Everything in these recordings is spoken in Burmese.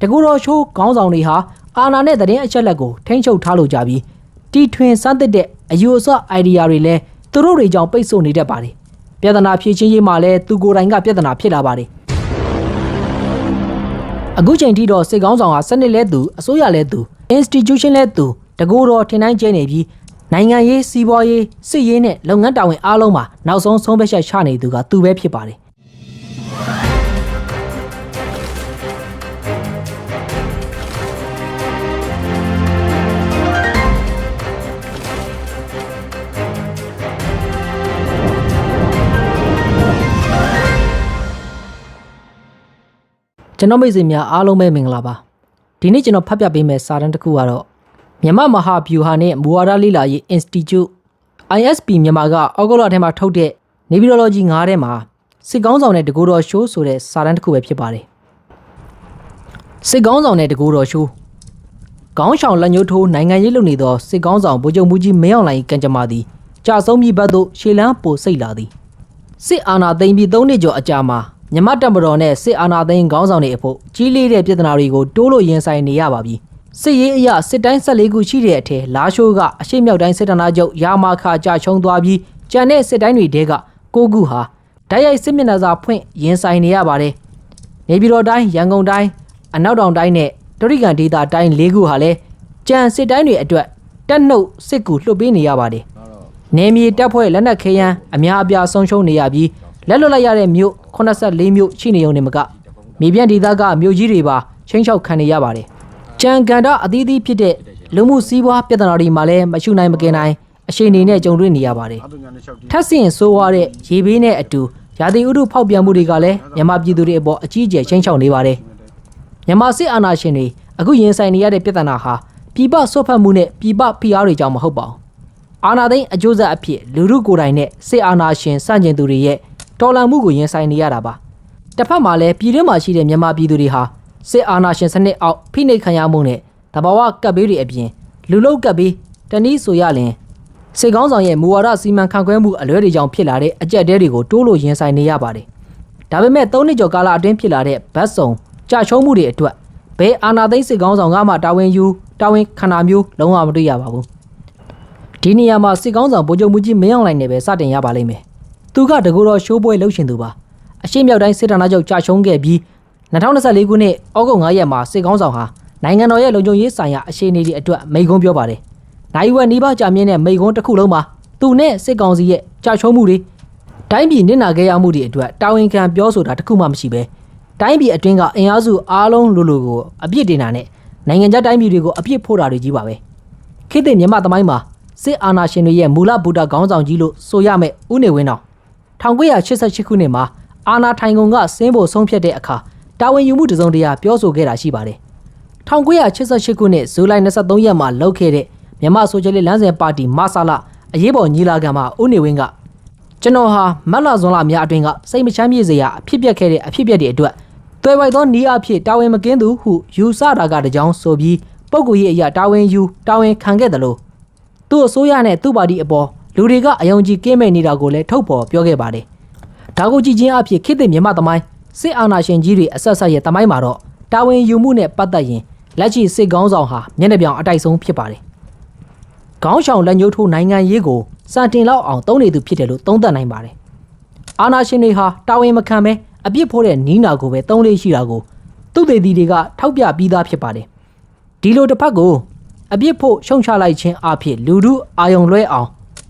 တကူတော်ရှိုးခေါင်းဆောင်တွေဟာအာဏာနဲ့သတင်းအချက်လက်ကိုထိန်းချုပ်ထားလို့ကြပြီးတီထွင်စမ်းသစ်တဲ့အယူအဆအိုင်ဒီယာတွေလည်းသူတို့တွေကြောင့်ပိတ်ဆို့နေတတ်ပါတယ်ပြဿနာဖြေရှင်းရေးမှာလည်းသူကိုယ်တိုင်ကပြဿနာဖြစ်လာပါတယ်အခုချိန်ထိတော့စစ်ကောင်းဆောင်ဟာစနစ်လဲသူအစိုးရလဲသူ institution လဲသူတကူတော်ထင်တိုင်းကျဲနေပြီးနိုင်ငံရေးစီးပွားရေးစစ်ရေးနဲ့လုပ်ငန်းတာဝန်အားလုံးမှာနောက်ဆုံးဆုံးဖြတ်ချက်ချနေသူကသူပဲဖြစ်ပါတယ် ကျွန်တော်မိတ်ဆွေများအားလုံးပဲမင်္ဂလာပါဒီနေ့ကျွန်တော်ဖတ်ပြပေးမယ့်စာတမ်းတစ်ခုကတော့မြန်မာမဟာဗျူဟာနဲ့မူဝါဒလေ့လာရေး Institute ISP မြန်မာကအောက်ဂုတ်လထဲမှာထုတ်တဲ့ Neurology 9ထဲမှာစစ်ကောင်းဆောင်တဲ့တကူတော်ရှိုးဆိုတဲ့စာတမ်းတစ်ခုပဲဖြစ်ပါတယ်စစ်ကောင်းဆောင်တဲ့တကူတော်ရှိုးကောင်းဆောင်လက်ညှိုးထိုးနိုင်ငံရေးလုပ်နေသောစစ်ကောင်းဆောင်ဗိုလ်ချုပ်မူကြီးမင်းအောင်လှိုင်ကံကြမ္မာသည်ကြာဆုံးပြီးဘက်သို့ရှေလန်းပိုစိတ်လာသည်စစ်အာဏာသိမ်းပြီး၃နှစ်ကျော်အကြာမှာ မြမတပ်မတော်နဲ့စစ်အာဏာသိမ်းခေါင်းဆောင်တွေအဖို့ကြီးလေးတဲ့ပြည်ထနာတွေကိုတိုးလို့ရင်ဆိုင်နေရပါပြီ။စစ်ရေးအရစစ်တိုင်း14ခုရှိတဲ့အထက်လာရှိုးကအရှိမြောက်တိုင်းစစ်ဌာနချုပ်ရာမာခါကြာချုံသွားပြီးကြံတဲ့စစ်တိုင်းတွေတဲကကိုခုဟာဓာတ်ရိုက်စစ်မျက်နှာစာဖွင့်ရင်ဆိုင်နေရပါတယ်။နေပြည်တော်တိုင်းရန်ကုန်တိုင်းအနောက်တောင်တိုင်းနဲ့တရိကန်ဒေသတိုင်း၄ခုဟာလည်းကြံစစ်တိုင်းတွေအတွက်တက်နှုတ်စစ်ကူလှုပ်ပေးနေရပါတယ်။နေမြေတပ်ဖွဲ့လက်နက်ခဲယမ်းအများအပြားဆုံးရှုံးနေရပြီး လက်လွတ်လိုက်ရတဲ့မြို့84မြို့ရှိနေုံနဲ့မကမြေပြန့်ဒေသကမြို့ကြီးတွေပါချင်းချောက်ခံနေရပါတယ်။ကြံကန်တာအသီးသီးဖြစ်တဲ့လူမှုစီးပွားပြဿနာတွေမှာလည်းမရှုနိုင်မကင်နိုင်အရှိန်အနေနဲ့ကြုံတွေ့နေရပါတယ်။ထပ်ဆင့်ဆိုးဝါးတဲ့ရေဘေးနဲ့အတူရာသီဥတုဖောက်ပြန်မှုတွေကလည်းမြန်မာပြည်သူတွေအပေါ်အကြီးအကျယ်ချင်းချောက်နေပါတယ်။မြန်မာစစ်အာဏာရှင်တွေအခုရင်ဆိုင်နေရတဲ့ပြဿနာဟာပြည်ပဆွတ်ဖက်မှုနဲ့ပြည်ပဖိအားတွေကြောင့်မဟုတ်ပါဘူး။အာဏာသိမ်းအကျိုးဆက်အဖြစ်လူမှုကိုယ်တိုင်နဲ့စစ်အာဏာရှင်စန့်ကျင်သူတွေရဲ့ တော်လှန်မှုကိုရင်ဆိုင်နေရတာပါ။တစ်ဖက်မှာလည်းပြည်တွင်းမှာရှိတဲ့မြန်မာပြည်သူတွေဟာစစ်အာဏာရှင်စနစ်အောက်ဖိနှိပ်ခံရမှုနဲ့တဘာဝကပ်ဘေးတွေအပြင်လူလုကပ်ဘေးတနည်းဆိုရရင်စစ်ကောင်းဆောင်ရဲ့မူဝါဒစီမံခန့်ခွဲမှုအလွဲတွေကြောင့်ဖြစ်လာတဲ့အကြက်တဲတွေကိုတိုးလို့ရင်ဆိုင်နေရပါတယ်။ဒါပေမဲ့၃နှစ်ကျော်ကာလအတွင်းဖြစ်လာတဲ့ဗတ်စုံကြာချုံးမှုတွေအတွက်ဘယ်အာဏာသိမ်းစစ်ကောင်းဆောင်ကမှတာဝန်ယူတာဝန်ခန္ဓာမျိုးလုံးဝမတွေ့ရပါဘူး။ဒီနေရာမှာစစ်ကောင်းဆောင်ဗိုလ်ချုပ်မှုကြီးမင်းအောင်လှိုင်နဲ့ပဲစတင်ရပါလိမ့်မယ်။ သူကတကူတော်ရှိုးပွဲလှုပ်ရှင်သူပါ။အရှိမြောက်တိုင်းစစ်ဌာနချုပ်ကြာချုံးခဲ့ပြီး2024ခုနှစ်ဩဂုတ်9ရက်မှာစစ်ကောင်းဆောင်ဟာနိုင်ငံတော်ရဲ့လုံခြုံရေးဆိုင်ရာအခြေအနေတွေအတွက်မိန့်ခွန်းပြောပါတယ်။နိုင်ဝက်နီးပါးကြာမြင့်တဲ့မိန့်ခွန်းတစ်ခုလုံးမှာသူနဲ့စစ်ကောင်စီရဲ့ကြာချုံးမှုတွေတိုင်းပြည်နစ်နာခဲ့ရမှုတွေအတွက်တာဝန်ခံပြောဆိုတာတစ်ခုမှမရှိပဲတိုင်းပြည်အတွင်းကအင်အားစုအားလုံးလိုလိုကိုအပြစ်တင်တာနဲ့နိုင်ငံခြားတိုင်းပြည်တွေကိုအပြစ်ဖို့တာတွေကြီးပါပဲခေတ်သစ်မြန်မာသမိုင်းမှာစစ်အာဏာရှင်တွေရဲ့မူလဗုဒ္ဓခေါင်းဆောင်ကြီးလို့ဆိုရမယ့်ဦးနေဝင်းတော် 1988ခုနှစ်မှာအာဏာထိုင်ကုန်ကစင်းဖို့ဆုံးဖြတ်တဲ့အခါတာဝန်ယူမှုတစုံတရာပြောဆိုခဲ့တာရှိပါတယ်1988ခုနှစ်ဇူလိုင်23ရက်မှာလုပ်ခဲ့တဲ့မြန်မာဆိုရှယ်လစ်လမ်းစဉ်ပါတီမဆလာအရေးပေါ်ညီလာခံမှာဦးနေဝင်းကကျွန်တော်ဟာမတ်လဇွန်လများအတွင်းကစိတ်မချမ်းမြေ့စရာအဖြစ်ပြက်ခဲ့တဲ့အဖြစ်ပြက်တွေအတွက်တွေ့ပိုက်သောနီးအဖြစ်တာဝန်မကင်းသူဟုယူဆတာကတကြောင်ဆိုပြီးပုဂ္ဂိုလ်ရေးအရာတာဝန်ယူတာဝန်ခံခဲ့တယ်လို့သူ့အစိုးရနဲ့သူ့ပါတီအပေါ် လူတွေကအယုံကြည်ကင်းမဲ့နေတာကိုလည်းထုတ်ဖော်ပြောခဲ့ပါတယ်ဒါကိုကြည့်ချင်းအဖြစ်ခေတ်သစ်မြန်မာသမိုင်းစစ်အာဏာရှင်ကြီးတွေအဆက်ဆက်ရဲ့သမိုင်းမှာတော့တာဝန်ယူမှုနဲ့ပတ်သက်ရင်လက်ရှိစစ်ကောင်းဆောင်ဟာမျက်နှာပြောင်အတိုက်ဆုံးဖြစ်ပါတယ်ခေါင်းဆောင်လက်ညှိုးထိုးနိုင်ငံရေးကိုစံတင်လောက်အောင်သုံးနေသူဖြစ်တယ်လို့သုံးသပ်နိုင်ပါတယ်အာဏာရှင်တွေဟာတာဝန်မခံဘဲအပြစ်ဖို့တဲ့နီးနာကိုပဲသုံးလေးရှိတာကိုသူသေးတီတွေကထောက်ပြပြီးသားဖြစ်ပါတယ်ဒီလိုတစ်ဖက်ကိုအပြစ်ဖို့ရှုံချလိုက်ခြင်းအဖြစ်လူမှုအာယုံလွဲအောင်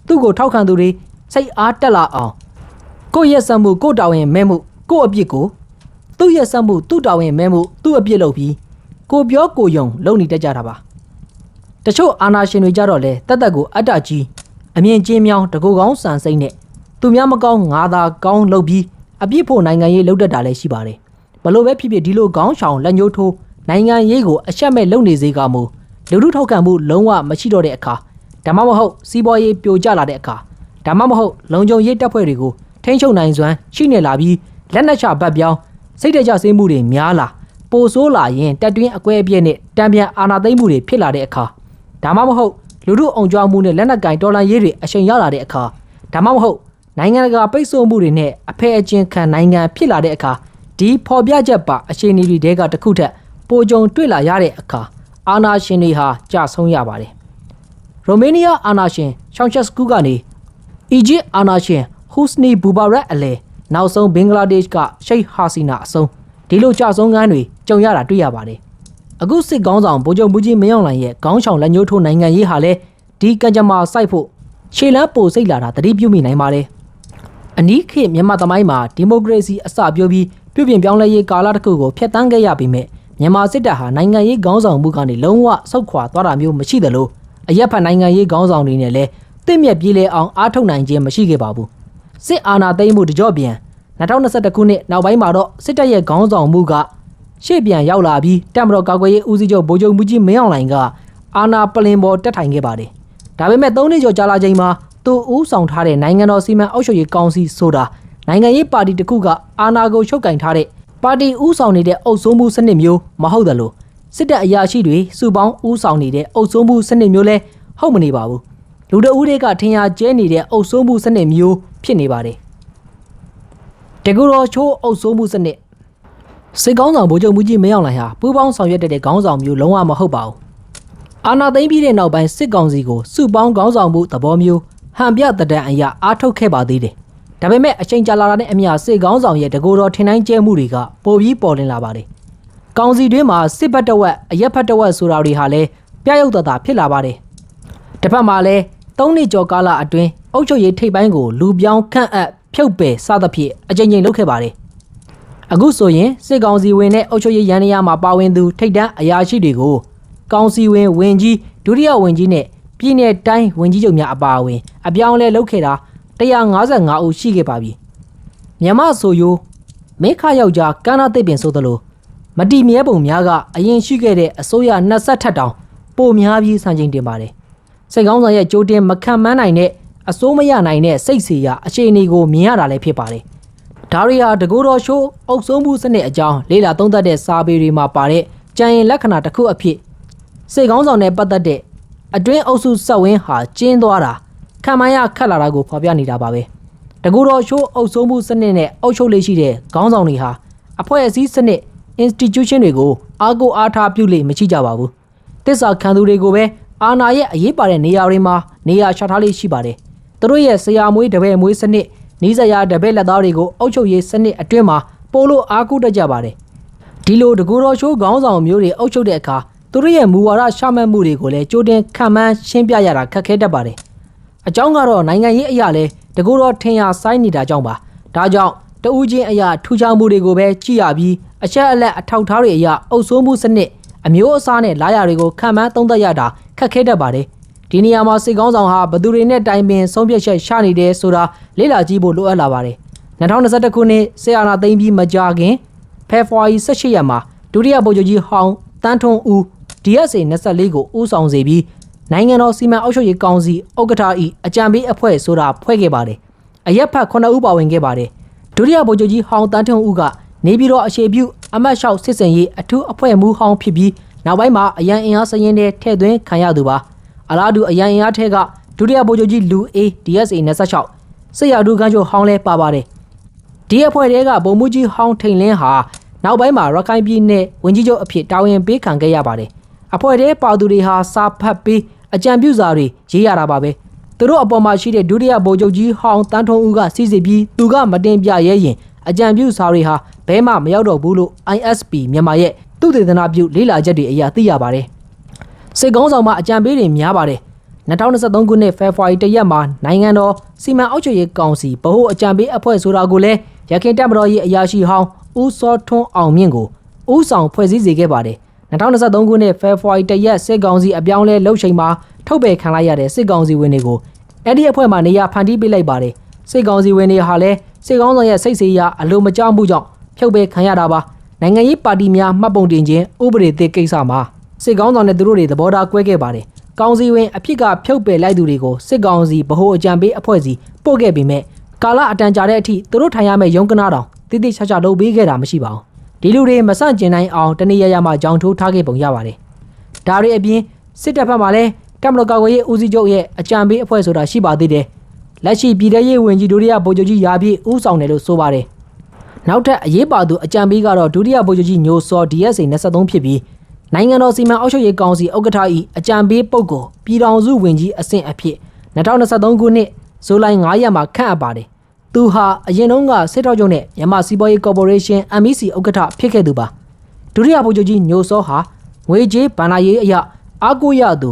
သူ့ကိုထောက်ခံသူတွေစိတ်အားတက်လာအောင်ကိုယ့်ရဲ့စံမှုကိုယ့်တာဝန်မဲမှုကိုယ့်အပြစ်ကိုသူ့ရဲ့စံမှုသူ့တာဝန်မဲမှုသူ့အပြစ်လုပ်ပြီးကိုပြောကိုယုံလုံနေတတ်ကြတာပါတချို့အာနာရှင်တွေကြတော့လေတက်တက်ကိုအတ္တကြီးအမြင်ကျင်းမြောင်းတကူကောင်းစံစိမ့်နဲ့သူများမကောင်းငါသာကောင်းလုပ်ပြီးအပြစ်ဖို့နိုင်ငံရေးလုပ်တတ်တာလည်းရှိပါတယ်ဘလို့ပဲဖြစ်ဖြစ်ဒီလိုခေါင်းဆောင်လက်ညှိုးထိုးနိုင်ငံရေးကိုအရှက်မဲ့လုပ်နေစေကမူလူထုထောက်ခံမှုလုံးဝမရှိတော့တဲ့အခါ ဒါမှမဟုတ်စီးပွားရေးပြိုကျလာတဲ့အခါဒါမှမဟုတ်လုံခြုံရေးတပ်ဖွဲ့တွေကိုထိန်းချုပ်နိုင်စွမ်းရှိနေလာပြီးလက်နက်ချဘတ်ပြောင်းစိတ်တကြဆေးမှုတွေများလာပိုဆိုးလာရင်တက်တွင်းအကွဲအပြည့်နဲ့တံပြန်အာဏာသိမ်းမှုတွေဖြစ်လာတဲ့အခါဒါမှမဟုတ်လူထုအောင်ကြွားမှုနဲ့လက်နက်ကင်တော်လှန်ရေးတွေအရှိန်ရလာတဲ့အခါဒါမှမဟုတ်နိုင်ငံတကာပိတ်ဆို့မှုတွေနဲ့အဖဲအကျဉ်းခံနိုင်ငံဖြစ်လာတဲ့အခါဒီဖော်ပြချက်ပါအခြေအနေတွေတဲကတစ်ခုထက်ပိုကြုံတွေ့လာရတဲ့အခါအာနာရှင်တွေဟာကြာဆုံးရပါတယ် ရိုမေးနီးယားအာနာရှင်ရှောင်းချက်စကူကနေအီဂျစ်အာနာရှင်ဟူစနီဘူဘာရက်အလဲနောက်ဆုံးဘင်္ဂလားဒေ့ရှ်ကရှိတ်ဟာစီနာအဆုံးဒီလိုကြာဆုံးကန်းတွေကြုံရတာတွေ့ရပါတယ်အခုစစ်ကောင်းဆောင်ဗိုလ်ချုပ်မူကြီးမင်းအောင်လှိုင်ရဲ့ခေါင်းဆောင်လက်ညှိုးထိုးနိုင်ငံရေးဟာလည်းဒီကံကြမ္မာစိုက်ဖို့ခြေလန်းပိုစိတ်လာတာတတိပြုမိနိုင်ပါတယ်အနီးခေတ်မြန်မာသမိုင်းမှာဒီမိုကရေစီအစပြုပြီးပြုပြင်ပြောင်းလဲရေးကာလတစ်ခုကိုဖျက်ဆီးခဲ့ရပြီးမြဲမြန်မာစစ်တပ်ဟာနိုင်ငံရေးခေါင်းဆောင်မှုကနေလုံးဝဆုတ်ခွာသွားတာမျိုးမရှိသလို အရက်ဖက်နိုင်ငံရေးခေါင်းဆောင်တွေနဲ့လည်းတင့်မြက်ပြေးလဲအောင်အားထုတ်နိုင်ခြင်းမရှိခဲ့ပါဘူးစစ်အာဏာသိမ်းမှုတကြော့ပြန်2021ခုနှစ်နောက်ပိုင်းမှာတော့စစ်တပ်ရဲ့ခေါင်းဆောင်မှုကရှေ့ပြန်ရောက်လာပြီးတပ်မတော်ကာကွယ်ရေးဦးစီးချုပ်ဗိုလ်ချုပ်မှုကြီးမင်းအောင်လှိုင်ကအာဏာပလင်ပေါ်တက်ထိုင်ခဲ့ပါတယ်ဒါပေမဲ့၃နှစ်ကျော်ကြာလာချိန်မှာသူဦးဆောင်ထားတဲ့နိုင်ငံတော်စီမံအုပ်ချုပ်ရေးကောင်စီဆိုတာနိုင်ငံရေးပါတီတစ်ခုကအာဏာကိုချုပ်ကင်ထားတဲ့ပါတီဦးဆောင်နေတဲ့အုပ်စိုးမှုစနစ်မျိုးမဟုတ်တယ်လို့ စစ်တပ်အရာရှိတွေစုပေါင်းဦးဆောင်နေတဲ့အုပ်စိုးမှုစနစ်မျိုးလဲဟုတ်မနေပါဘူးလူတအူးတွေကထင်ရကျဲနေတဲ့အုပ်စိုးမှုစနစ်မျိုးဖြစ်နေပါတယ်တကူတော်ချိုးအုပ်စိုးမှုစနစ်စစ်ကောင်းဆောင်ဗိုလ်ချုပ်မှုကြီးမင်းအောင်လှိုင်ဟာပူးပေါင်းဆောင်ရွက်တဲ့ခေါင်းဆောင်မျိုးလုံးဝမဟုတ်ပါဘူးအာနာသိမ့်ပြီးတဲ့နောက်ပိုင်းစစ်ကောင်စီကိုစုပေါင်းခေါင်းဆောင်မှုသဘောမျိုးဟန်ပြတဒံအရာအားထုတ်ခဲ့ပါသေးတယ်။ဒါပေမဲ့အချိန်ကြာလာတာနဲ့အမျှစစ်ကောင်းဆောင်ရဲ့တကိုယ်တော်ထင်တိုင်းကျဲမှုတွေကပိုပြီးပေါ်လင်လာပါတယ်။ ကောင်စီတွင်းမှာစစ်ဘက်တဝက်အရက်ဖက်တဝက်ဆိုတာတွေဟာလည်းပြရုပ်တတာဖြစ်လာပါတယ်။တစ်ဖက်မှာလည်း၃နှစ်ကျော်ကာလအတွင်းအုပ်ချုပ်ရေးထိပ်ပိုင်းကိုလူပြောင်းခန့်အပ်ဖြုတ်ပယ်စသဖြင့်အကြိမ်ကြိမ်လုပ်ခဲ့ပါတယ်။အခုဆိုရင်စစ်ကောင်စီဝင်တဲ့အုပ်ချုပ်ရေးရန်နေရာမှာပါဝင်သူထိတ်တန်းအရာရှိတွေကိုကောင်စီဝင်ဝင်ကြီးဒုတိယဝင်ကြီးနဲ့ပြည်내တိုင်းဝင်ကြီးချုပ်များအပါအဝင်အပြောင်းအလဲလုပ်ခဲ့တာ155ဦးရှိခဲ့ပါပြီမြန်မာဆိုယိုမေခယောက်ျားကန်းနာသိပ်ပင်ဆိုသလို မတီမြဲပုံများကအရင်ရှိခဲ့တဲ့အစိုးရ20ထက်တောင်ပိုများပြီးစံချိန်တင်ပါတယ်စိတ်ကောင်းဆောင်ရဲ့ကြိုးတင်မခံမန်းနိုင်တဲ့အစိုးမရနိုင်တဲ့စိတ်စီရအခြေအနေကိုမြင်ရတာလည်းဖြစ်ပါတယ်ဒါရီယာတကူတော်ရှိုးအုပ်စိုးမှုစနစ်အကြောင်းလေးလာသုံးသပ်တဲ့စာပေတွေမှာပါတဲ့ကြံရင်လက္ခဏာတစ်ခုအဖြစ်စိတ်ကောင်းဆောင်နဲ့ပတ်သက်တဲ့အတွင်းအုပ်စုဆက်ဝင်းဟာကျင်းသွားတာခံမရခတ်လာတာကိုဖော်ပြနေတာပါပဲတကူတော်ရှိုးအုပ်စိုးမှုစနစ်နဲ့အုပ်ချုပ်လေးရှိတဲ့ခေါင်းဆောင်တွေဟာအဖွဲ့အစည်းစနစ် institution တွေကိုအားကိုအားထားပြုလို့မရှိကြပါဘူးတစ္ဆာခံသူတွေကိုပဲအာဏာရဲ့အရေးပါတဲ့နေရာတွေမှာနေရာချထားလေးရှိပါတယ်သူတို့ရဲ့ဆရာမွေးတပည့်မွေးစနစ်နီးစပ်ရာတပည့်လက်သားတွေကိုအုပ်ချုပ်ရေးစနစ်အတွင်းမှာပို့လို့အားကိုးတတ်ကြပါတယ်ဒီလိုတကူတော်ရှိုးခေါင်းဆောင်မျိုးတွေအုပ်ချုပ်တဲ့အခါသူတို့ရဲ့မူဝါဒရှာမှတ်မှုတွေကိုလည်းကြိုတင်ခံမှန်းရှင်းပြရတာခက်ခဲတတ်ပါတယ်။အကြောင်းကတော့နိုင်ငံရေးအရာလဲတကူတော်ထင်ရစိုင်းနေတာကြောင့်ပါ။ဒါကြောင့် တဦးချင်းအရာထူးခြားမှုတွေကိုပဲကြည့်ရပြီးအချက်အလက်အထောက်အထားတွေအရာအုပ်စိုးမှုစနစ်အမျိုးအစားနဲ့လာရတွေကိုခံမှန်းသုံးသပ်ရတာခက်ခဲတတ်ပါတယ်။ဒီနေရာမှာစိတ်ကောင်းဆောင်ဟာဘသူတွေနဲ့တိုင်ပင်ဆုံးဖြတ်ချက်ရှာနေတယ်ဆိုတာလေ့လာကြည့်ဖို့လိုအပ်လာပါတယ်။2021ခုနှစ်ဆေးအာနာသိမ့်ပြီးမကြခင်ဖေဖော်ဝါရီ18ရက်မှာဒုတိယဗိုလ်ချုပ်ကြီးဟောင်းတန်းထွန်းဦး DSA 24ကိုဦးဆောင်စေပြီးနိုင်ငံတော်စီမံအုပ်ချုပ်ရေးကောင်စီဥက္ကဋ္ဌ၏အကြံပေးအဖွဲ့ဆိုတာဖွဲ့ခဲ့ပါတယ်။အရက်ဖတ်9ဦးပါဝင်ခဲ့ပါတယ်။ ဒုတိယဗိုလ်ချုပ်ကြီးဟောင်းတန်းထွန်းဦးကနေပြည်တော်အခြေပြုအမတ်လျှောက်စစ်စင်ရေးအထူးအဖွဲ့မှူးဟောင်းဖြစ်ပြီးနောက်ပိုင်းမှာအရန်အင်အားစရင်တဲ့ထဲ့သွင်းခံရသူပါ။အလားတူအရန်အင်အားထဲကဒုတိယဗိုလ်ချုပ်ကြီးလူ A DSA 26စစ်ရဒုခန်းချုပ်ဟောင်းလဲပါပါတယ်။ဒီအဖွဲ့တဲကဗိုလ်မှူးကြီးဟောင်းထိန်လင်းဟာနောက်ပိုင်းမှာရခိုင်ပြည်နယ်ဝင်ကြီးချုပ်အဖြစ်တာဝန်ပေးခံခဲ့ရပါတယ်။အဖွဲ့တဲပါသူတွေဟာစာဖတ်ပြီးအကြံပြုစာတွေရေးရတာပါပဲ။ သူတို့အပေါ်မှာရှိတဲ့ဒုတိယဗိုလ်ချုပ်ကြီးဟောင်းတန်းထုံးဦးကစီစစ်ပြီးသူကမတင်ပြရဲရင်အကြံပြုစာတွေဟာဘဲမှမရောက်တော့ဘူးလို့ ISP မြန်မာရဲ့သူတေသနာပြုလေ့လာချက်တွေအရသိရပါတယ်။စစ်ကောင်းဆောင်မှအကြံပေးတွေများပါတယ်။2023ခုနှစ်ဖေဖော်ဝါရီတရက်မှာနိုင်ငံတော်စီမံအုပ်ချုပ်ရေးကောင်စီဗဟိုအကြံပေးအဖွဲ့ဆိုတာကိုလည်းရခိုင်တပ်မတော်ရဲ့အရာရှိဟောင်းဦးစောထွန်းအောင်မြင့်ကိုဦးဆောင်ဖွဲ့စည်းစေခဲ့ပါတယ် 2023ခုနှစ်ဖေဖော်ဝါရီတရက်စစ်ကောင်စီအပြောင်းလဲလှုပ်ချိန်မှာထုတ်ပယ်ခံလိုက်ရတဲ့စစ်ကောင်စီဝင်တွေကိုအဲ့ဒီအဖွဲ့မှနေရာဖန်တီးပေးလိုက်ပါတယ်စစ်ကောင်စီဝင်တွေဟာလည်းစစ်ကောင်ဆောင်ရဲ့စိတ်စေးရအလိုမကြောက်မှုကြောင့်ဖြုတ်ပယ်ခံရတာပါနိုင်ငံရေးပါတီများမှတ်ပုံတင်ခြင်းဥပဒေသစ်ကိစ္စမှာစစ်ကောင်ဆောင်နဲ့သူတို့တွေသဘောထားကွဲခဲ့ပါတယ်ကောင်စီဝင်အဖြစ်ကဖြုတ်ပယ်လိုက်သူတွေကိုစစ်ကောင်စီဗဟိုအကြံပေးအဖွဲ့စီပို့ခဲ့ပေမဲ့ကာလအတန်ကြာတဲ့အထိသူတို့ထိုင်ရမယ့်ရုံးကနာတောင်တိတိကျကျလုပ်ပေးခဲ့တာမရှိပါဘူး ဒီလူတွေမဆန့်ကျင်နိုင်အောင်တနေ့ရရမှကြောင်ထိုးထားခဲ့ပုံရပါတယ်ဒါတွေအပြင်စစ်တပ်ဘက်မှလည်းတပ်မတော်ကာကွယ်ရေးဦးစီးချုပ်ရဲ့အကြံပေးအဖွဲ့ဆိုတာရှိပါသေးတယ်လက်ရှိပြည်ထရေးဝင်ကြီးဒုတိယဗိုလ်ချုပ်ကြီးရာပြည့်ဦးဆောင်တယ်လို့ဆိုပါတယ်နောက်ထပ်အရေးပါသူအကြံပေးကတော့ဒုတိယဗိုလ်ချုပ်ကြီးညိုစော DSA 23ဖြစ်ပြီးနိုင်ငံတော်စီမံအုပ်ချုပ်ရေးကောင်စီဥက္ကဋ္ဌ၏အကြံပေးပုဂ္ဂိုလ်ပြည်ထောင်စုဝန်ကြီးအဆင့်အဖြစ်2023ခုနှစ်ဇူလိုင်9ရက်မှာခန့်အပ်ပါတယ်။ သူဟာအရင်တုန်းကစစ်ထောက်ချုပ်နဲ့မြန်မာစီးပွားရေးကော်ပိုရေးရှင်း MEC ဥက္ကဋ္ဌဖြစ်ခဲ့သူပါ။ဒုတိယဗိုလ်ချုပ်ကြီးညိုစောဟာငွေကြေးဗဏ္ဍာရေးအရာအားကိုးရသူ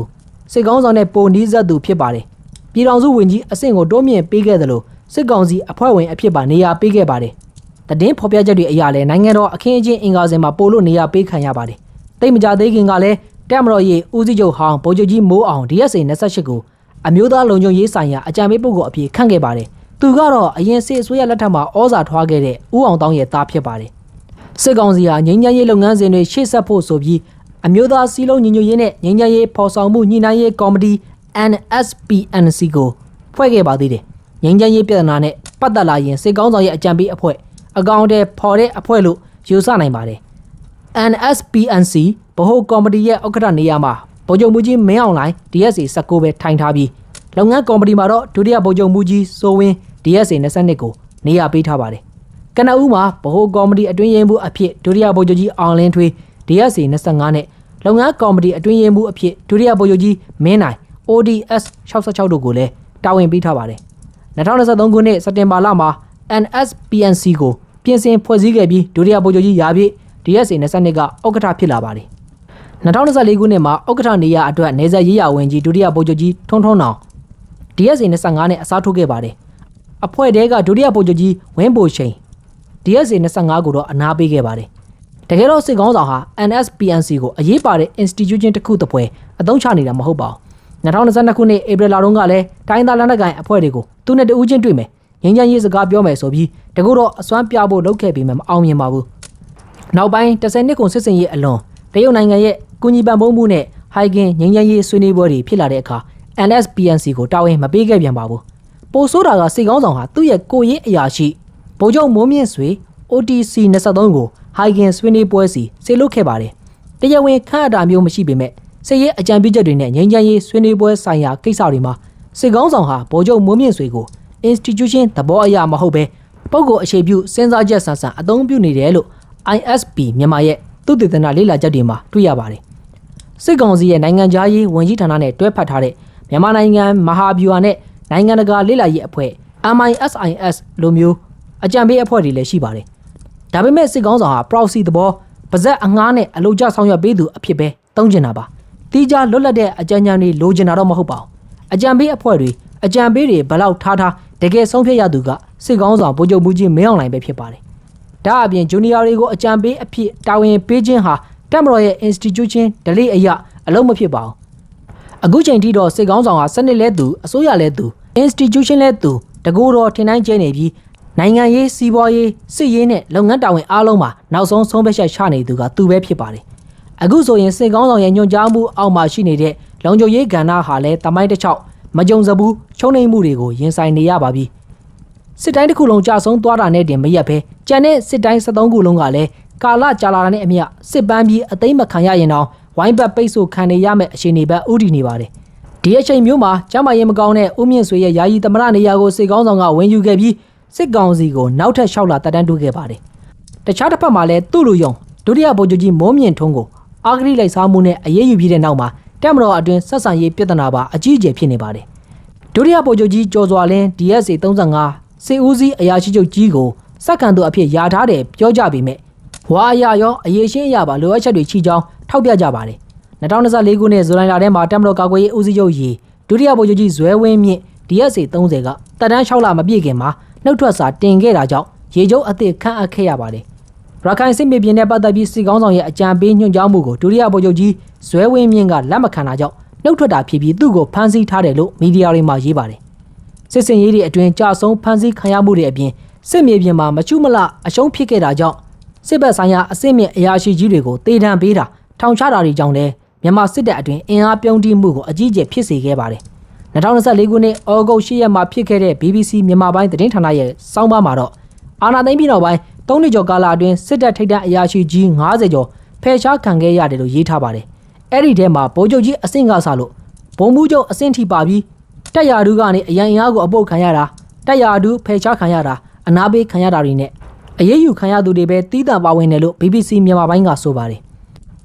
စစ်ကောင်းဆောင်နဲ့ပုံနီးစပ်သူဖြစ်ပါတယ်။ပြည်ထောင်စုဝန်ကြီးအဆင့်ကိုတိုးမြင့်ပေးခဲ့သလိုစစ်ကောင်စီအဖွဲ့ဝင်အဖြစ်ပါနေရာပေးခဲ့ပါတယ်။တည်င်းဖော်ပြချက်တွေအရလည်းနိုင်ငံတော်အခင်းအကျင်းအင်္ဂါစဉ်မှာပို့လို့နေရာပေးခံရပါတယ်။တိတ်မကြသေးခင်ကလည်းတက်မတော်ရေးဦးစီးချုပ်ဟောင်းဗိုလ်ချုပ်ကြီးမိုးအောင် DSA 28ကိုအမျိုးသားလုံခြုံရေးဆိုင်ရာအကြံပေးပုဂ္ဂိုလ်အဖြစ်ခန့်ခဲ့ပါတယ်။ သူကတော့အရင်စစ်အစိုးရလက်ထက်မှာဩဇာထွားခဲ့တဲ့ဦးအောင်တောင်းရဲ့သားဖြစ်ပါတယ်။စစ်ကောင်စီဟာငြိမ်းချမ်းရေးလုပ်ငန်းစဉ်တွေရှေ့ဆက်ဖို့ဆိုပြီးအမျိုးသားစီးလုံးညီညွတ်ရေးနဲ့ငြိမ်းချမ်းရေးဖော်ဆောင်မှုညှိနှိုင်းရေးကော်မတီ NSPNC ကိုဖွဲ့ခဲ့ပါသေးတယ်။ငြိမ်းချမ်းရေးပြည်ထနာနဲ့ပတ်သက်လာရင်စစ်ကောင်းဆောင်ရဲ့အကြံပေးအဖွဲ့အကောင့်ထဲပေါ်တဲ့အဖွဲ့လို့ယူဆနိုင်ပါတယ်။ NSPNC ဗဟိုကော်မတီရဲ့ဥက္ကဋ္ဌနေရာမှာဗိုလ်ချုပ်မှုကြီးမင်းအောင်လှိုင် DSA 19ပဲထိုင်ထားပြီး လုပ်ငန်းကော်မတီမှာတော့ဒုတိယဗိုလ်ချုပ်မှုကြီးစိုးဝင်း DSA 22ကိုနေရာပေးထားပါတယ်။ကနဦးမှာဗဟိုကော်မတီအတွင်းရေးမှူးအဖြစ်ဒုတိယဗိုလ်ချုပ်ကြီးအောင်လင်းထွေး DSA 25နဲ့လုပ်ငန်းကော်မတီအတွင်းရေးမှူးအဖြစ်ဒုတိယဗိုလ်ချုပ်ကြီးမင်းနိုင် ODS 66တို့ကိုလည်းတာဝန်ပေးထားပါတယ်။2023ခုနှစ်စက်တင်ဘာလမှာ NSPNC ကိုပြင်ဆင်ဖွဲ့စည်းခဲ့ပြီးဒုတိယဗိုလ်ချုပ်ကြီးရာပြည့် DSA 22ကဥက္ကဋ္ဌဖြစ်လာပါတယ်။2024ခုနှစ်မှာဥက္ကဋ္ဌနေရာအတွက်နေဆက်ရေးရဝင်ကြီးဒုတိယဗိုလ်ချုပ်ကြီးထွန်းထွန်းအောင် DSA 25နဲ့အစားထိုးခဲ့ပါတယ်။အဖွဲ့တဲကဒုတိယဗိုလ်ချုပ်ကြီးဝင်းဘိုရှိန် DSA 25ကိုတော့အနာပေးခဲ့ပါတယ်။တကယ်တော့စစ်ကောင်းဆောင်ဟာ NSPNC ကိုအရေးပါတဲ့ institution တစ်ခုတစ်ပွဲအသုံးချနေတာမဟုတ်ပါဘူး။2022ခုနှစ်ဧပြီလတုန်းကလည်းတိုင်းသားလက်နက်ကိုင်အဖွဲ့တွေကိုသူနဲ့တဦးချင်းတွေ့မယ်။ငင်းချမ်းရေးစကားပြောမယ်ဆိုပြီးတကူတော့အစွမ်းပြဖို့လုပ်ခဲ့ပြီးမှမအောင်မြင်ပါဘူး။နောက်ပိုင်း10နှစ်ကုန်စစ်စင်ရေးအလွန်တရုတ်နိုင်ငံရဲ့ကုညီပံ့ပိုးမှုနဲ့ဟိုင်ဂင်ငင်းချမ်းရေးဆွေးနွေးပွဲတွေဖြစ်လာတဲ့အခါ NSPNC ကိုတာဝန်မပေးခဲ့ပြန်ပါဘူး။ပိုဆိုးတာကစိတ်ကောင်းဆောင်ဟာသူ့ရဲ့ကိုရင်အရာရှိဗိုလ်ချုပ်မိုးမြင့်ဆွေ OTC 23ကိုဟိုင်ဂင်ဆွေးနွေးပွဲစီဆေလွတ်ခဲ့ပါတယ်။တရားဝင်ခန့်အပ်တာမျိုးမရှိပေမဲ့စစ်ရေးအကြံပေးချက်တွေနဲ့ငြိမ်းချမ်းရေးဆွေးနွေးပွဲဆိုင်ရာကိစ္စတွေမှာစစ်ကောင်းဆောင်ဟာဗိုလ်ချုပ်မိုးမြင့်ဆွေကို institution သဘောအရမဟုတ်ပဲပုဂ္ဂိုလ်အခြေပြုစဉ်းစားချက်ဆန်ဆန်အသုံးပြုနေတယ်လို့ ISP မြန်မာရဲ့သုတေသနလေ့လာချက်တွေမှာတွေ့ရပါတယ်။စစ်ကောင်စီရဲ့နိုင်ငံခြားရေးဝန်ကြီးဌာနနဲ့တွဲဖက်ထားတဲ့ မြန်မာနိုင်ငံမဟာဗျူဟာနဲ့နိုင်ငံတကာလေ့လာရေးအဖွဲ့ MISIS လိုမျိုးအကြံပေးအဖွဲ့တွေလည်းရှိပါတယ်။ဒါပေမဲ့စစ်ကောင်ဆောင်ဟာ proxy သဘောပါဇက်အငှားနဲ့အလုပ်ကြဆောင်ရွက်ပေးသူအဖြစ်ပဲတုံးကျင်တာပါ။တီးကြလွတ်လပ်တဲ့အကြံဉာဏ်တွေလိုချင်တာတော့မဟုတ်ပါဘူး။အကြံပေးအဖွဲ့တွေအကြံပေးတွေဘလောက်ထားထားတကယ်ဆုံးဖြတ်ရသူကစစ်ကောင်ဆောင်ဗိုလ်ချုပ်မှုကြီးမင်းအောင်လှိုင်ပဲဖြစ်ပါတယ်။ဒါအပြင်ဂျူနီယာတွေကိုအကြံပေးအဖြစ်တာဝန်ပေးခြင်းဟာတက်မတော်ရဲ့ institution delay အရာအလုံးမဖြစ်ပါဘူး။ အခုချိန်ထိတော့စစ်ကောင်းဆောင်ဟာစနစ်လဲသူအစိုးရလဲသူ institution လဲသူတကူတော်ထင်တိုင်းကျဲနေပြီးနိုင်ငံရေးစီးပွားရေးစစ်ရေးနဲ့လုပ်ငန်းတာဝန်အားလုံးမှာနောက်ဆုံးဆုံးဖြတ်ချက်ချနေသူကသူပဲဖြစ်ပါတယ်။အခုဆိုရင်စစ်ကောင်းဆောင်ရဲ့ညွှန်ကြားမှုအောက်မှာရှိနေတဲ့လုံခြုံရေးကဏ္ဍဟာလည်းတမိုင်းတစ်ချောက်မကြုံစဘူးချုံနေမှုတွေကိုရင်ဆိုင်နေရပါပြီ။စစ်တိုင်းတစ်ခုလုံးကြာဆုံးသွားတာနဲ့တင်မရက်ပဲကြံတဲ့စစ်တိုင်း73ခုလုံးကလည်းကာလကြာလာတာနဲ့အမျှစစ်ပန်းပြီးအသိမခံရရင်တော့ ဝိုင်းဘက်ပိတ်ဆို့ခံနေရမယ့်အခြေအနေဘက်ဥတီနေပါတယ်။ဒီအချိန်မျိုးမှာကျမရင်မကောင်းတဲ့ဦးမြင့်ဆွေရဲ့ယာယီသမရနေရာကိုစစ်ကောင်းဆောင်ကဝင်ယူခဲ့ပြီးစစ်ကောင်စီကိုနောက်ထပ်6လတပ်တန်းတိုးခဲ့ပါတယ်။တခြားတစ်ဖက်မှာလည်းသူ့လူယုံဒုတိယဗိုလ်ချုပ်ကြီးမိုးမြင့်ထွန်းကိုအာဂရိလိုက်စားမှုနဲ့အရေးယူပြီးတဲ့နောက်မှာတက်မတော်အတွင်းဆက်ဆံရေးပြဿနာပါအကြီးအကျယ်ဖြစ်နေပါတယ်။ဒုတိယဗိုလ်ချုပ်ကြီးကျော်စွာလင်း DSA 35စစ်ဦးစီးအရာရှိချုပ်ကြီးကိုစက္ကန့်တို့အဖြစ်ယာထားတယ်ပြောကြပေမဲ့ဝါအရရောအရေးရှင်းအရာပါလိုအပ်ချက်တွေချီကြောင်း ထောက်ပြကြပါတယ်။2024ခုနှစ်ဇူလိုင်လထဲမှာတက်မတော်ကာကွယ်ရေးဦးစီးချုပ်ရီဒုတိယဗိုလ်ချုပ်ကြီးဇွဲဝင်းမြင့် DSA 30ကတပ်တန်း6လမပြည့်ခင်မှာနှုတ်ထွက်စာတင်ခဲ့တာကြောင့်ရေကျုပ်အသစ်ခန့်အပ်ခဲ့ရပါတယ်။ရခိုင်စစ်မြေပြင်နဲ့ပတ်သက်ပြီးစစ်ကောင်းဆောင်ရဲ့အကြံပေးညွှန်ကြားမှုကိုဒုတိယဗိုလ်ချုပ်ကြီးဇွဲဝင်းမြင့်ကလက်မခံတာကြောင့်နှုတ်ထွက်တာဖြစ်ပြီးသူ့ကိုဖမ်းဆီးထားတယ်လို့မီဒီယာတွေမှာရေးပါတယ်။စစ်စင်ရေးတွေအတွင်းကြာဆုံးဖမ်းဆီးခံရမှုတွေအပြင်စစ်မြေပြင်မှာမချူမလအရှုံးဖြစ်ခဲ့တာကြောင့်စစ်ဘက်ဆိုင်ရာအစစ်မြင့်အရာရှိကြီးတွေကိုတေတံပေးတာ ထောင်ချတာတွေကြောင့်လည်းမြန်မာစစ်တပ်အတွင်းအင်အားပြုံးတိမှုကိုအကြီးအကျယ်ဖြစ်စေခဲ့ပါတယ်။2024ခုနှစ်ဩဂုတ်10ရက်မှာဖြစ်ခဲ့တဲ့ BBC မြန်မာပိုင်းသတင်းဌာနရဲ့စောင်းပါမှာတော့အာနာသိန်းပြည်တော်ပိုင်း၃နှစ်ကျော်ကာလအတွင်းစစ်တပ်ထိပ်တန်းအရာရှိကြီး90ကျော်ဖယ်ရှားခံခဲ့ရတယ်လို့ရေးထားပါတယ်။အဲ့ဒီထဲမှာဗိုလ်ချုပ်ကြီးအဆင့်ကစားလို့ဘုံမှုချုပ်အဆင့်ထိပါပြီးတက်ရာဒူးကနေအရန်အင်အားကိုအပုတ်ခံရတာတက်ရာဒူးဖယ်ရှားခံရတာအနာပေးခံရတာတွေနဲ့အရေးယူခံရသူတွေပဲတီးတန့်ပါဝင်တယ်လို့ BBC မြန်မာပိုင်းကဆိုပါတယ်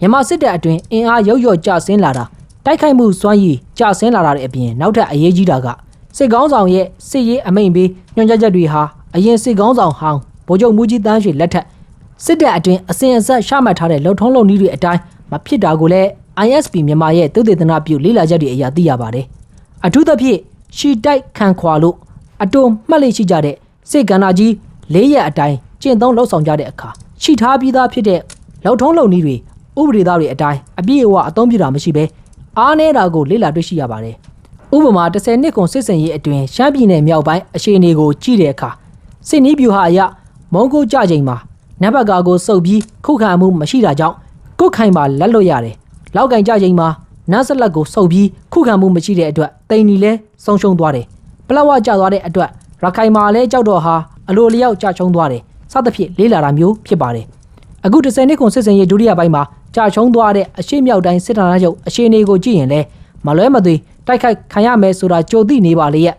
မြန်မာစစ်တပ်အတွင်းအင်အားရုပ်ရော့ကျဆင်းလာတာတိုက်ခိုက်မှုစွမ်းရည်ကျဆင်းလာတာတဲ့အပြင်နောက်ထပ်အရေးကြီးတာကစစ်ကောင်းဆောင်ရဲ့စစ်ရေးအမိန့်ပေးညွှန်ကြားချက်တွေဟာအရင်စစ်ကောင်းဆောင်ဟောင်းဗိုလ်ချုပ်မူကြီးတန်းရွှေလက်ထက်စစ်တပ်အတွင်းအစဉ်အဆက်ရှမှတ်ထားတဲ့လုံထုံးလုံနည်းတွေအတိုင်းမဖြစ်တာကိုလည်း ISP မြန်မာရဲ့သုတေသနပြုလေ့လာချက်တွေအရာသိရပါတယ်အထူးသဖြင့်ရှီတိုက်ခံခွာလို့အတုံမှတ်လိရှိကြတဲ့စစ်ကန္နာကြီး၄ရက်အတိုင်းကျင့်သုံးလှုပ်ဆောင်ကြတဲ့အခါရှိထားပြီးသားဖြစ်တဲ့လုံထုံးလုံနည်းတွေ ဥပဒေသားတွေအတိုင်းအပြည့်အဝအသုံးပြုတာမရှိဘဲအားနည်းတာကိုလေ့လာတွေ့ရှိရပါတယ်ဥပမာ10နှစ်ခွန်စစ်စင်ရေးအတွင်းရှမ်းပြည်နယ်မြောက်ပိုင်းအခြေအနေကိုကြည့်တဲ့အခါစစ်နီးဗျူဟာအရမုံကိုကြချိန်မှာနံပါတ်ကာကိုစုပ်ပြီးခုခံမှုမရှိတာကြောင့်ကုတ်ခိုင်ပါလက်လွတ်ရတယ်လောက်ကင်ကြချိန်မှာနတ်ဆက်လက်ကိုစုပ်ပြီးခုခံမှုမရှိတဲ့အတွက်တိန်နီလဲဆုံးရှုံးသွားတယ်ပလက်ဝကျသွားတဲ့အတွက်ရခိုင်မှာလဲကြောက်တော့ဟာအလိုလျောက်ကြချုံသွားတယ်စသဖြင့်လေးလာတာမျိုးဖြစ်ပါတယ်အခု10နှစ်ခွန်စစ်စင်ရေးဒုတိယပိုင်းမှာ ကြာချုံသွားတဲ့အရှိမြောက်တိုင်းစစ်ဌာနချုပ်အခြေအနေကိုကြည့်ရင်လဲမလွဲမသွေတိုက်ခိုက်ခံရမယ်ဆိုတာကြိုသိနေပါလေရဲ့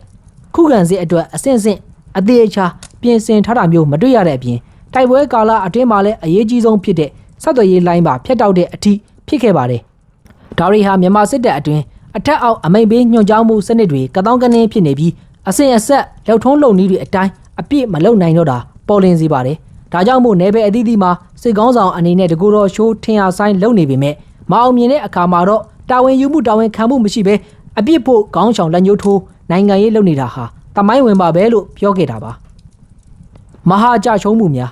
ခုခံစစ်အတွက်အဆင့်ဆင့်အသေးအချာပြင်ဆင်ထားတာမျိုးမတွေ့ရတဲ့အပြင်တိုက်ပွဲကာလအတွင်းမှာလည်းအရေးကြီးဆုံးဖြစ်တဲ့ဆက်သွယ်ရေးလိုင်းပါဖျက်တောက်တဲ့အထိဖြစ်ခဲ့ပါတယ်ဒါရီဟာမြန်မာစစ်တပ်အတွင်းအထက်အောက်အမိန်ပေးညွှန်ကြားမှုစနစ်တွေကတောင်းကနင်းဖြစ်နေပြီးအစဉ်အဆက်လောက်ထုံးလုံနည်းတွေအတိုင်းအပြည့်မလုံနိုင်တော့တာပေါ်လင်းစေပါတယ်ဒါကြောင့်မို့နယ်ပယ်အသီးသီးမှာ စစ်ကောင်းဆောင်အနေနဲ့တကူတော်ရှိုးထင်ရဆိုင်လုပ်နေပေမဲ့မအောင်မြင်တဲ့အခါမှာတော့တာဝန်ယူမှုတာဝန်ခံမှုမရှိဘဲအပြစ်ဖို့ခေါင်းဆောင်လက်ညှိုးထိုးနိုင်ငံရေးလုပ်နေတာဟာတမိုင်းဝင်ပါပဲလို့ပြောခဲ့တာပါမဟာကြချုံမှုများ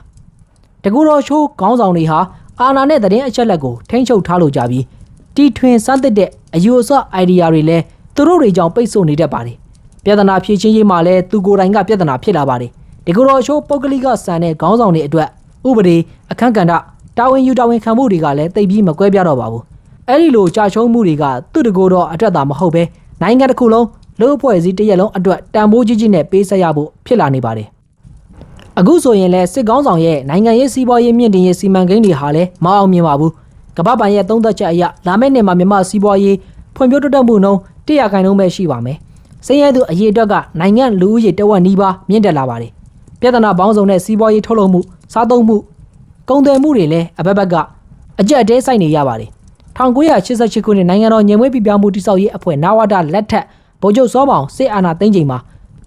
တကူတော်ရှိုးခေါင်းဆောင်တွေဟာအာဏာနဲ့သတင်းအချက်လက်ကိုထိန်းချုပ်ထားလို့ကြပြီးတီထွင်စမ်းသစ်တဲ့အယူအဆအိုင်ဒီယာတွေလည်းသူတို့တွေကြောင့်ပိတ်ဆို့နေတတ်ပါတယ်ပြဿနာဖြေရှင်းရေးမှာလည်းသူကိုယ်တိုင်ကပြဿနာဖြစ်လာပါတယ်ဒီကူတော်ရှိုးပုဂ္ဂလိကစံတဲ့ခေါင်းဆောင်တွေအတွက် ဥပဒေအခန့်ကဏ္ဍတာဝန်ယူတာဝန်ခံမှုတွေကလည်းတိတ်ပြီးမကွဲပြားတော့ပါဘူးအဲ့ဒီလိုကြာရှုံးမှုတွေကသူ့တကူတော်အတွက်သာမဟုတ်ပဲနိုင်ငံတစ်ခုလုံးလူ့အဖွဲ့အစည်းတစ်ရက်လုံးအတွက်တန်ဖိုးကြီးကြီးနဲ့ပေးဆက်ရဖို့ဖြစ်လာနေပါတယ်အခုဆိုရင်လဲစစ်ကောင်းဆောင်ရဲ့နိုင်ငံရေးစီးပွားရေးမြင့်တင်ရေးစီမံကိန်းတွေဟာလည်းမအောင်မြင်ပါဘူးကမ္ဘာ့ဘဏ်ရဲ့သုံးသက်ချက်အရလာမယ့်နှစ်မှာမြန်မာစီးပွားရေးဖွံ့ဖြိုးတိုးတက်မှုနှုန်း100ခိုင်နှုန်းပဲရှိပါမယ်။စိန်ရဲသူအရေးအတွက်ကနိုင်ငံလူဦးရေတဝက်နီးပါးမြင့်တက်လာပါတယ်။ပြဿနာပေါင်းစုံနဲ့စီးပွားရေးထုတ်လုပ်မှု စားသုံးမှုကုန်သွယ်မှုတွေလည်းအဘက်ဘက်ကအကြက်အတဲဆိုင်နေရပါတယ်။1988ခုနှစ်နိုင်ငံတော်ညင်မွေးပြပြမှုတိစောက်ရေးအဖွဲ့နာဝတာလက်ထက်ဗိုလ်ချုပ်စောမောင်စစ်အာဏာသိမ်းချိန်မှာ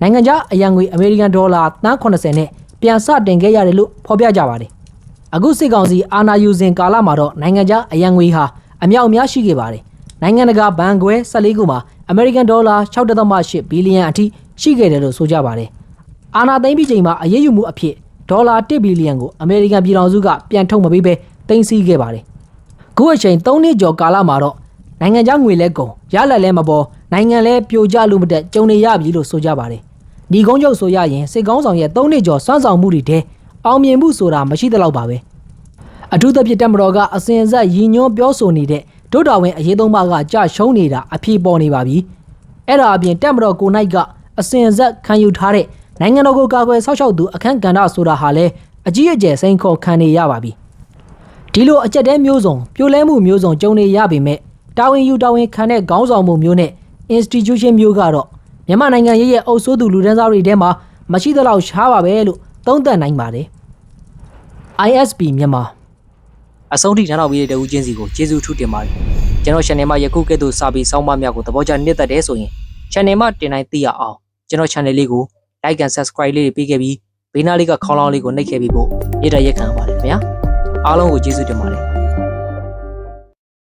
နိုင်ငံခြားအရန်ငွေအမေရိကန်ဒေါ်လာသန်း80နဲ့ပြန်စတင်ခဲ့ရတယ်လို့ဖော်ပြကြပါတယ်။အခုစစ်ကောင်စီအာဏာယူစဉ်ကာလမှာတော့နိုင်ငံခြားအရန်ငွေဟာအမြောက်အများရှိခဲ့ပါတယ်။နိုင်ငံတကာဘဏ်ခွဲ14ခုမှာအမေရိကန်ဒေါ်လာ6.8ဘီလီယံအထိရှိခဲ့တယ်လို့ဆိုကြပါတယ်။အာဏာသိမ်းပြီးချိန်မှာအရေးယူမှုအဖြစ် ဒေါ်လာ1ဘီလီယံကိုအမေရိကန်ပြည်ထောင်စုကပြန်ထုတ်မပေးဘဲတင်စီခဲ့ပါတယ်။ခုအချိန်3နှစ်ကျော်ကာလမှာတော့နိုင်ငံခြားငွေလဲကုန်ရလက်လဲမပေါ်နိုင်ငံလဲပြိုကျလို့မတက်ကြုံနေရပြီလို့ဆိုကြပါတယ်။ဒီကုန်းချုပ်ဆိုရရင်စစ်ကောင်းဆောင်ရဲ့3နှစ်ကျော်စွမ်းဆောင်မှုတွေတဲ့အောင်မြင်မှုဆိုတာမရှိသလောက်ပါပဲ။အထူးသဖြင့်တက်မတော်ကအစဉ်အဆက်ရည်ညွှန်းပြောဆိုနေတဲ့ဒုတော်ဝင်အရေးသုံးပါးကကြရှုံးနေတာအပြေပေါ်နေပါပြီ။အဲ့ဒါအပြင်တက်မတော်ကိုနိုင်ကအစဉ်အဆက်ခံယူထားတဲ့ နိုင်ငံတော်ကိုကာကွယ်ဆောက်ရှောက်သူအခန့်ကဏ္ဍဆိုတာဟာလည်းအကြီးအကျယ်စိန်ခေါ်ခံနေရပါပြီ။ဒီလိုအကြက်တဲမျိုးစုံပြိုလဲမှုမျိုးစုံကြုံနေရပေမဲ့တာဝန်ယူတာဝန်ခံတဲ့ခေါင်းဆောင်မှုမျိုးနဲ့ institution မျိုးကတော့မြန်မာနိုင်ငံရဲ့ရဲ့အုပ်စိုးသူလူဒန်းစားတွေထဲမှာမရှိသလောက်ရှားပါပဲလို့သုံးသပ်နိုင်ပါတယ်။ ISP မြန်မာအဆုံးထိနားထောင်ပြီးတဲ့တူချင်းစီကိုကျေးဇူးထူးတင်ပါတယ်ကျွန်တော် channel မှာယခုကဲ့သို့စာပေစောင်းပါများကိုသဘောကျနှစ်သက်တယ်ဆိုရင် channel မှာတင်တိုင်းသိရအောင်ကျွန်တော် channel လေးကို like and subscribe လေးတွေပေးခဲ့ပြီးဘေးနားလေးကခေါင်းလောင်းလေးကိုနှိပ်ခဲ့ပြီးဖို့နေ့တိုင်းရက်ခံပါတယ်ခင်ဗျာအားလုံးကိုကျေးဇူးတင်ပါတယ်